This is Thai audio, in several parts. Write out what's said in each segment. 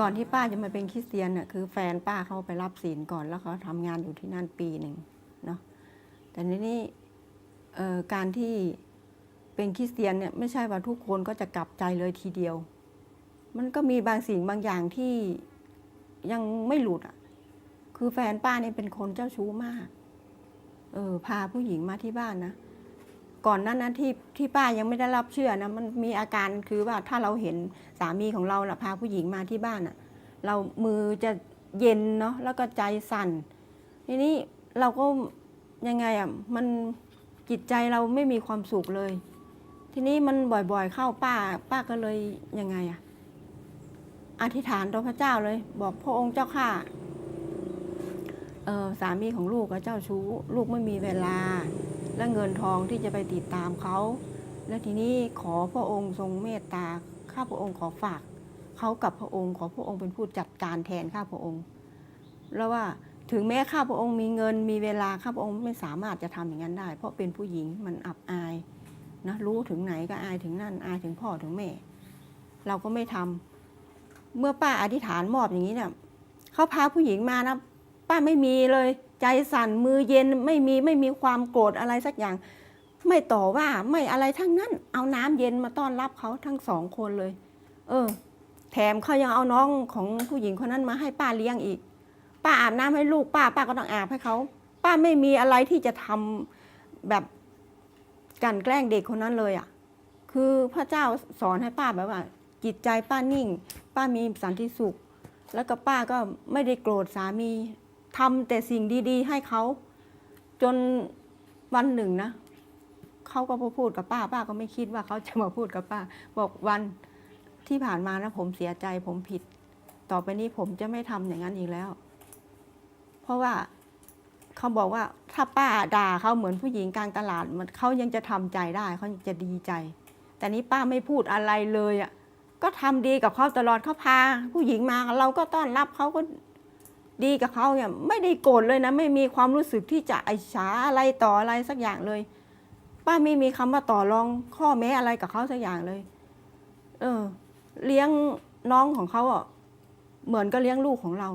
ก่อนที่ป้าจะมาเป็นคริสเตียนเนี่ยคือแฟนป้าเขาไปรับศีลก่อนแล้วเขาทำงานอยู่ที่นั่นปีหนึ่งเนาะแต่ในนี้เอ่การที่เป็นคริสเตียนเนี่ยไม่ใช่ว่าทุกคนก็จะกลับใจเลยทีเดียว มันก็มีบางสิ่งบางอย่างที่ยังไม่หลุดอะ คือแฟนป้าเนี่ยเป็นคนเจ้าชู้มาก เออพาผู้หญิงมาที่บ้านนะ ก่อนนั้นนะที่ที่ป้ายังไม่ได้รับเชื่อนะมันมีอาการคือว่าถ้าเราเห็นสามีของเราน่ะพาผู้หญิงมาที่บ้านน่ะ เรามือจะเย็นเนาะแล้วก็ใจสั่น ทีนี้เราก็ยังไงอะมันจิตใจเราไม่มีความสุขเลย ทีนี้มันบ่อยๆเข้าป้า ป้าก็เลยยังไงอะอธิษฐานต่อพระเจ้าเลย บอกพระองค์เจ้าข้าสามีของลูกกับเจ้าชู้ ลูกไม่มีเวลา และเงินทองที่จะไปติดตามเขา และทีนี้ขอพระองค์ทรงเมตตาข้าพระองค์ขอฝากเขากับพระองค์ขอพระองค์เป็นผู้จัดการแทนข้าพระองค์ แล้วว่าถึงแม้ข้าพระองค์มีเงินมีเวลาข้าพระองค์ไม่สามารถจะทำอย่างนั้นได้ เพราะเป็นผู้หญิงมันอับอายนะรู้ถึงไหนก็อายถึงนั่นอายถึงพ่อถึงแม่ เราก็ไม่ทำเมื่อป้าอธิษฐานมอบอย่างนี้เนี่ยเขาพาผู้หญิงมานะป้าไม่มีเลย ใจสั่นมือเย็นไม่มีไม่มีความโกรธอะไรสักอย่าง ไม่ต่อว่าไม่อะไรทั้งนั้น เอาน้ำเย็นมาต้อนรับเขาทั้งสองคนเลย เออ แถมเขายังเอาน้องของผู้หญิงคนนั้นมาให้ป้าเลี้ยงอีก ป้าอาบน้ำให้ลูกป้า ป้าก็ต้องอาบให้เขาป้าไม่มีอะไรที่จะทำแบบกันแกล้งเด็กคนนั้นเลยอะ่ะ คือพระเจ้าสอนให้ป้าแบบว่า จิตใจป้านิ่ง ป้ามีสันติสุข แล้วก็ป้าก็ไม่ได้โกรธสามี ทำแต่สิ่งดีๆ ให้เขา จนวันหนึ่งนะเขาก็มาพูดกับป้า ป้าก็ไม่คิดว่าเขาจะมาพูดกับป้า บอกวันที่ผ่านมานะผมเสียใจผมผิด ต่อไปนี้ผมจะไม่ทำอย่างนั้นอีกแล้ว เพราะว่าเขาบอกว่าถ้าป้าด่าเขาเหมือนผู้หญิงกลางตลาดมันเขายังจะทำใจได้เขาจะดีใจ แต่นี้ป้าไม่พูดอะไรเลยอะก็ทำดีกับเขาตลอดเขาพา ผู้หญิงมาเราก็ต้อนรับเขาก็ ดีกับเขาเนี่ยไม่ได้โกรธเลยนะ ไม่มีความรู้สึกที่จะไอฉาอะไรต่ออะไรสักอย่างเลย ป้าไม่มีคำว่าต่อรองข้อแม้อะไรกับเขาสักอย่างเลย เออ เลี้ยงน้องของเขาอะเหมือนก็เลี้ยงลูกของเรา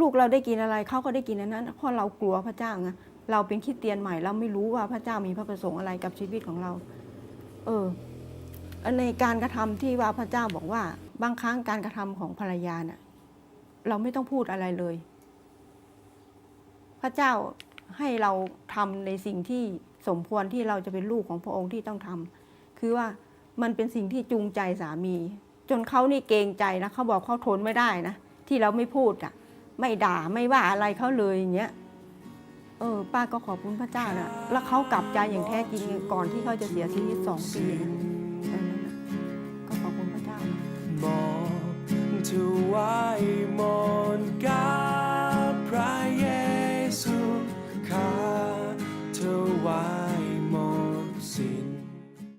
ลูกเราได้กินอะไรเขาก็ได้กินนั้นเพราะเรากลัวพระเจ้าไงเราเป็นคิดเตียนใหม่ เราไม่รู้ว่าพระเจ้ามีพระประสงค์อะไรกับชีวิตของเรา เออในการกระทำที่ว่าพระเจ้าบอกว่า บางครั้งการกระทำของภรรยาเนี่ย เราไม่ต้องพูดอะไรเลย พระเจ้าให้เราทำในสิ่งที่สมควรที่เราจะเป็นลูกของพระองค์ที่ต้องทำคือว่ามันเป็นสิ่งที่จูงใจสามี จนเขานี่เกรงใจนะเขาบอกเขาทนไม่ได้นะที่เราไม่พูดอะ ไม่ด่าไม่ว่าอะไรเขาเลยอย่างเงี้ยเออป้าก็ขอบคุณพระเจ้านะแล้วเขากลับใจอย่างแท้จริงก่อนที่เขาจะเสียชีวิตสองปีนะ